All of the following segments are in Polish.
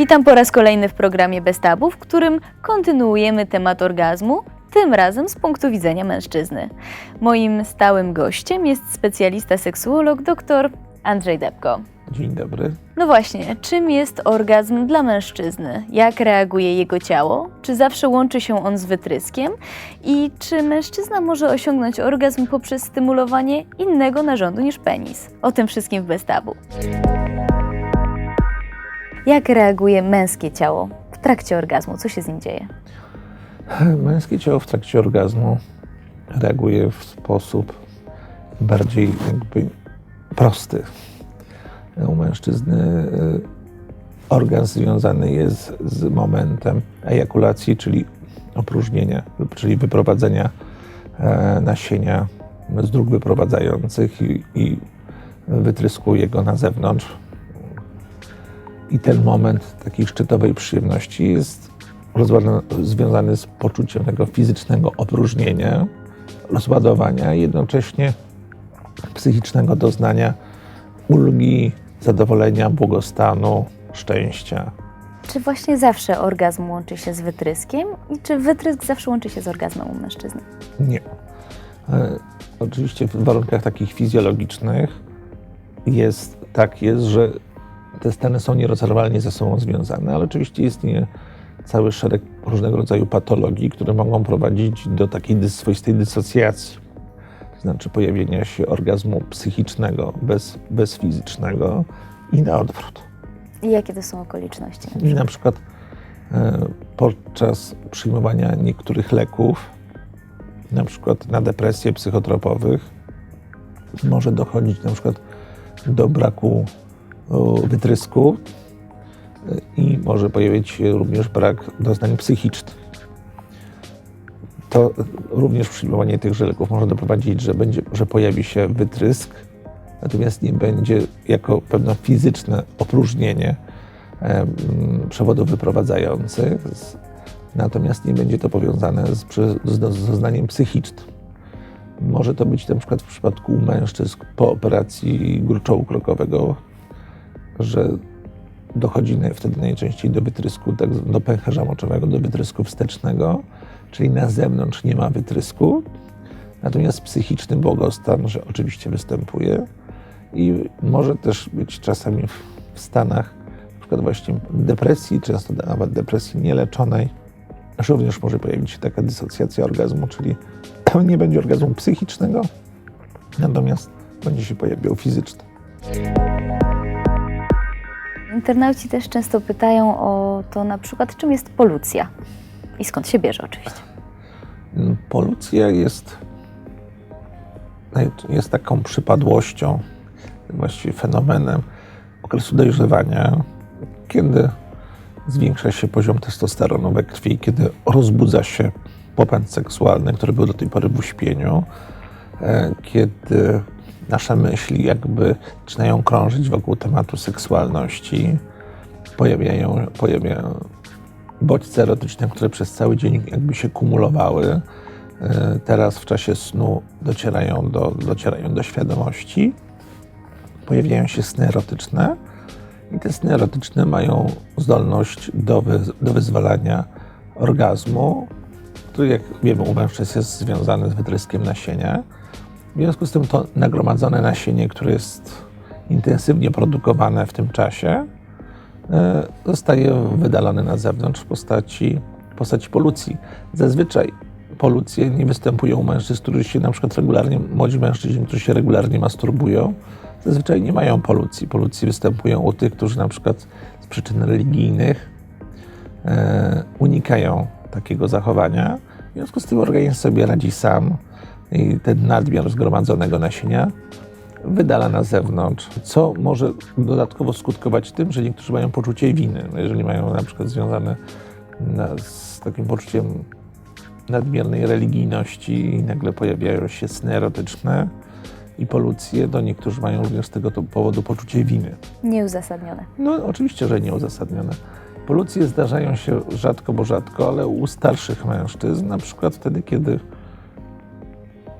Witam po raz kolejny w programie Bez Tabu, w którym kontynuujemy temat orgazmu, tym razem z punktu widzenia mężczyzny. Moim stałym gościem jest specjalista seksuolog dr Andrzej Debko. Dzień dobry. No właśnie, czym jest orgazm dla mężczyzny? Jak reaguje jego ciało? Czy zawsze łączy się on z wytryskiem? I czy mężczyzna może osiągnąć orgazm poprzez stymulowanie innego narządu niż penis? O tym wszystkim w Bez Tabu. Jak reaguje męskie ciało w trakcie orgazmu? Co się z nim dzieje? Męskie ciało w trakcie orgazmu reaguje w sposób bardziej jakby prosty. U mężczyzny y, orgazm związany jest z momentem ejakulacji, czyli opróżnienia, czyli wyprowadzenia e, nasienia z dróg wyprowadzających i, i wytrysku jego na zewnątrz. I ten moment takiej szczytowej przyjemności jest związany z poczuciem tego fizycznego opróżnienia, rozładowania jednocześnie psychicznego doznania ulgi, zadowolenia, błogostanu, szczęścia. Czy właśnie zawsze orgazm łączy się z wytryskiem? I czy wytrysk zawsze łączy się z orgazmem u mężczyzny? Nie. E, oczywiście w warunkach takich fizjologicznych jest tak jest, że te stany są nierozerwalnie ze sobą związane, ale oczywiście istnieje cały szereg różnego rodzaju patologii, które mogą prowadzić do takiej swoistej dysocjacji. Znaczy pojawienia się orgazmu psychicznego bez, bez fizycznego i na odwrót. I jakie to są okoliczności? I na przykład e, podczas przyjmowania niektórych leków, na przykład na depresje psychotropowych, może dochodzić na przykład do braku o, wytrysku e, i może pojawić się również brak doznań psychicznych. To również przyjmowanie tychże leków może doprowadzić, że, będzie, że pojawi się wytrysk, natomiast nie będzie jako pewne fizyczne opróżnienie przewodów wyprowadzających, natomiast nie będzie to powiązane z, z, do- z doznaniem psychicznym. Może to być na przykład w przypadku mężczyzn po operacji gruczołu krokowego, że dochodzi wtedy najczęściej do wytrysku, tak, do pęcherza moczowego, do wytrysku wstecznego, czyli na zewnątrz nie ma wytrysku, natomiast psychiczny błogostan, że oczywiście występuje i może też być czasami w, stanach na przykład właśnie depresji, często nawet depresji nieleczonej, również może pojawić się taka dysocjacja orgazmu, czyli nie będzie orgazmu psychicznego, natomiast będzie się pojawiał fizyczny. Internauci też często pytają o to na przykład, czym jest polucja i skąd się bierze oczywiście. Polucja jest, jest taką przypadłością, właściwie fenomenem okresu dojrzewania, kiedy zwiększa się poziom testosteronu we krwi, kiedy rozbudza się popęd seksualny, który był do tej pory w uśpieniu, e, kiedy nasze myśli jakby zaczynają krążyć wokół tematu seksualności, pojawiają, pojawiają bodźce erotyczne, które przez cały dzień jakby się kumulowały, e, teraz w czasie snu docierają do, docierają do świadomości. Pojawiają się sny erotyczne i te sny erotyczne mają zdolność do, do wyzwalania orgazmu, który jak wiemy u mężczyzn jest związany z wytryskiem nasienia. W związku z tym to nagromadzone nasienie, które jest intensywnie produkowane w tym czasie, zostaje wydalony na zewnątrz w postaci, w postaci polucji. Zazwyczaj polucje nie występują u mężczyzn, którzy się na przykład regularnie, młodzi mężczyźni, którzy się regularnie masturbują, zazwyczaj nie mają polucji. Polucje występują u tych, którzy na przykład z przyczyn religijnych e, unikają takiego zachowania. W związku z tym organizm sobie radzi sam i ten nadmiar zgromadzonego nasienia wydala na zewnątrz, co może dodatkowo skutkować tym, że niektórzy mają poczucie winy. No, Jeżeli mają na przykład związane z takim poczuciem nadmiernej religijności i nagle pojawiają się sny erotyczne i polucje, to niektórzy mają również z tego powodu poczucie winy. Nieuzasadnione. No oczywiście, że nieuzasadnione. Polucje zdarzają się rzadko, bo rzadko, ale u starszych mężczyzn, na przykład wtedy, kiedy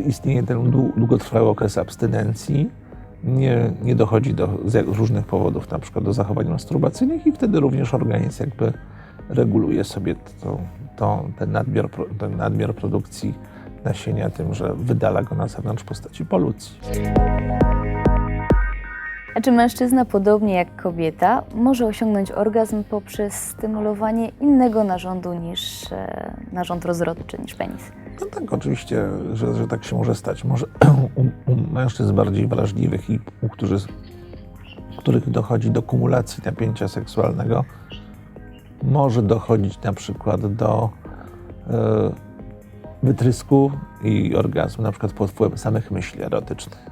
istnieje ten dłu- długotrwały okres abstynencji, nie, nie dochodzi do z różnych powodów, na przykład do zachowań masturbacyjnych i wtedy również organizm jakby reguluje sobie to, to, ten, nadmiar, ten nadmiar produkcji nasienia tym, że wydala go na zewnątrz w postaci polucji. A czy mężczyzna, podobnie jak kobieta, może osiągnąć orgazm poprzez stymulowanie innego narządu niż e, narząd rozrodczy, niż penis? No tak, oczywiście, że, że tak się może stać. Może u, u mężczyzn bardziej wrażliwych i u którzy, których dochodzi do kumulacji napięcia seksualnego, może dochodzić na przykład do e, wytrysku i orgazmu, na przykład pod wpływem samych myśli erotycznych,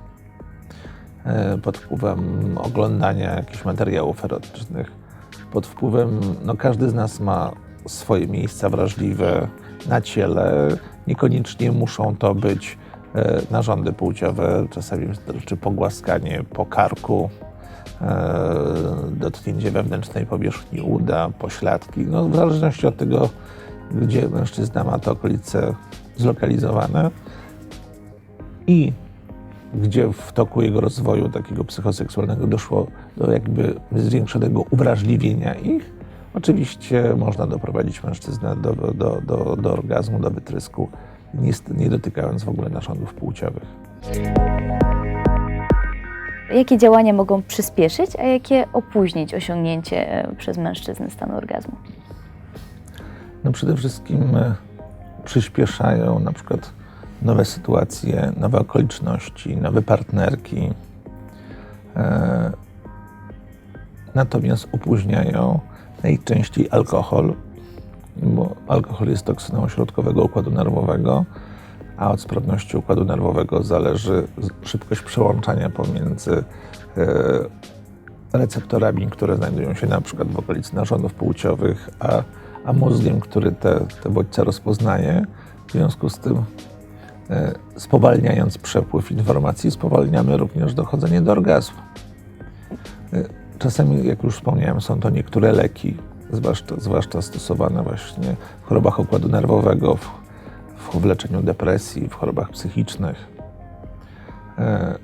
e, pod wpływem oglądania jakichś materiałów erotycznych, pod wpływem, no każdy z nas ma swoje miejsca wrażliwe na ciele, niekoniecznie muszą to być e, narządy płciowe, czasami wystarczy pogłaskanie po karku, e, dotknięcie wewnętrznej powierzchni uda, pośladki, no w zależności od tego, gdzie mężczyzna ma te okolice zlokalizowane i gdzie w toku jego rozwoju takiego psychoseksualnego doszło do jakby zwiększonego uwrażliwienia ich, oczywiście można doprowadzić mężczyznę do, do, do, do orgazmu, do wytrysku, nie, nie dotykając w ogóle narządów płciowych. Jakie działania mogą przyspieszyć, a jakie opóźnić osiągnięcie e, przez mężczyznę stanu orgazmu? No przede wszystkim e, przyspieszają na przykład nowe sytuacje, nowe okoliczności, nowe partnerki. E, natomiast opóźniają najczęściej alkohol, bo alkohol jest toksyną środkowego układu nerwowego, a od sprawności układu nerwowego zależy szybkość przełączania pomiędzy e, receptorami, które znajdują się na przykład w okolicy narządów płciowych, a, a mózgiem, który te, te bodźce rozpoznaje. W związku z tym, e, spowalniając przepływ informacji, spowalniamy również dochodzenie do orgazmu. Czasami, jak już wspomniałem, są to niektóre leki, zwłaszcza, zwłaszcza stosowane właśnie w chorobach układu nerwowego, w, w leczeniu depresji, w chorobach psychicznych. E,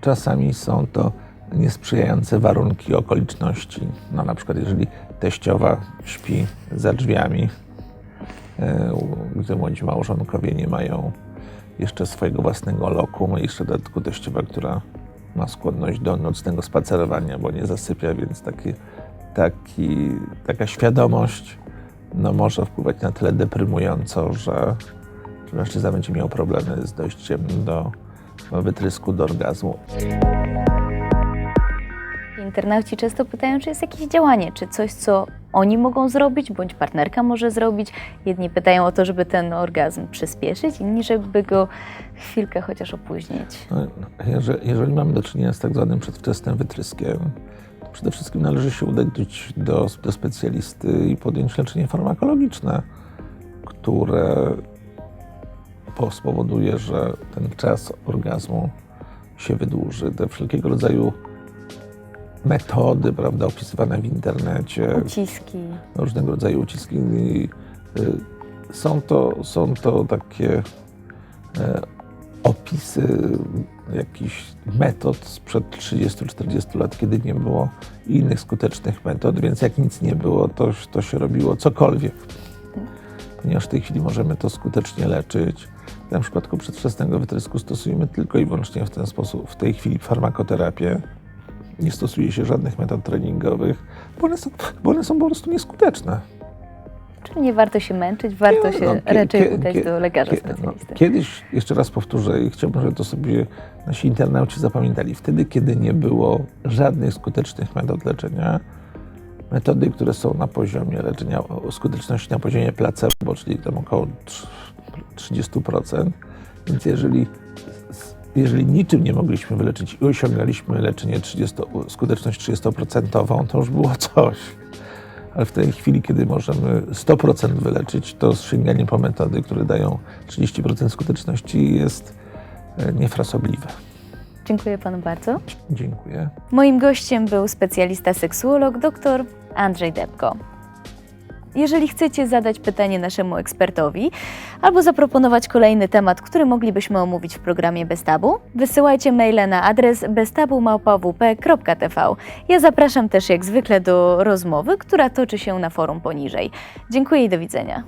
Czasami są to niesprzyjające warunki, okoliczności. No, na przykład, jeżeli teściowa śpi za drzwiami, e, gdy młodzi małżonkowie nie mają jeszcze swojego własnego lokum, jeszcze dodatku teściowa, która ma skłonność do nocnego spacerowania, bo nie zasypia, więc taki, taki, taka świadomość no, może wpływać na tyle deprymująco, że, mężczyzna będzie miał problemy z dojściem do, do wytrysku, do orgazmu. Internauci często pytają, czy jest jakieś działanie, czy coś, co oni mogą zrobić, bądź partnerka może zrobić. Jedni pytają o to, żeby ten orgazm przyspieszyć, inni, żeby go chwilkę chociaż opóźnić. No, Jeżeli, jeżeli mamy do czynienia z tak zwanym przedwczesnym wytryskiem, to przede wszystkim należy się udać do, do specjalisty i podjąć leczenie farmakologiczne, które po- spowoduje, że ten czas orgazmu się wydłuży. Te wszelkiego rodzaju metody, prawda, opisywane w internecie, Uciski. różnego rodzaju uciski. y, Są to, są to takie e, opisy jakichś metod sprzed 30-40 lat, kiedy nie było innych skutecznych metod, więc jak nic nie było, to, to się robiło cokolwiek. Ponieważ w tej chwili możemy to skutecznie leczyć. Na przypadku przedwczesnego wytrysku stosujemy tylko i wyłącznie w ten sposób, w tej chwili farmakoterapię. Nie stosuje się żadnych metod treningowych, bo one są, bo one są po prostu nieskuteczne. Czyli nie warto się męczyć, warto Nie, się no, kie- raczej kie- udać kie- do lekarza kie- no, specjalisty. Kiedyś, jeszcze raz powtórzę i chciałbym, żeby to sobie nasi internauci zapamiętali, wtedy, kiedy nie było żadnych skutecznych metod leczenia, metody, które są na poziomie leczenia, o skuteczności na poziomie placebo, czyli tam około trz- 30%, więc jeżeli, jeżeli niczym nie mogliśmy wyleczyć i osiągaliśmy leczenie 30, skuteczność 30%, to już było coś ale w tej chwili, kiedy możemy 100% wyleczyć, to sięganie po metody, które dają 30% skuteczności jest e, niefrasobliwe. Dziękuję panu bardzo. Dziękuję. Moim gościem był specjalista seksuolog dr Andrzej Debko. Jeżeli chcecie zadać pytanie naszemu ekspertowi albo zaproponować kolejny temat, który moglibyśmy omówić w programie Bez Tabu, wysyłajcie maile na adres beztabumałpawp.tv. Ja zapraszam też jak zwykle do rozmowy, która toczy się na forum poniżej. Dziękuję i do widzenia.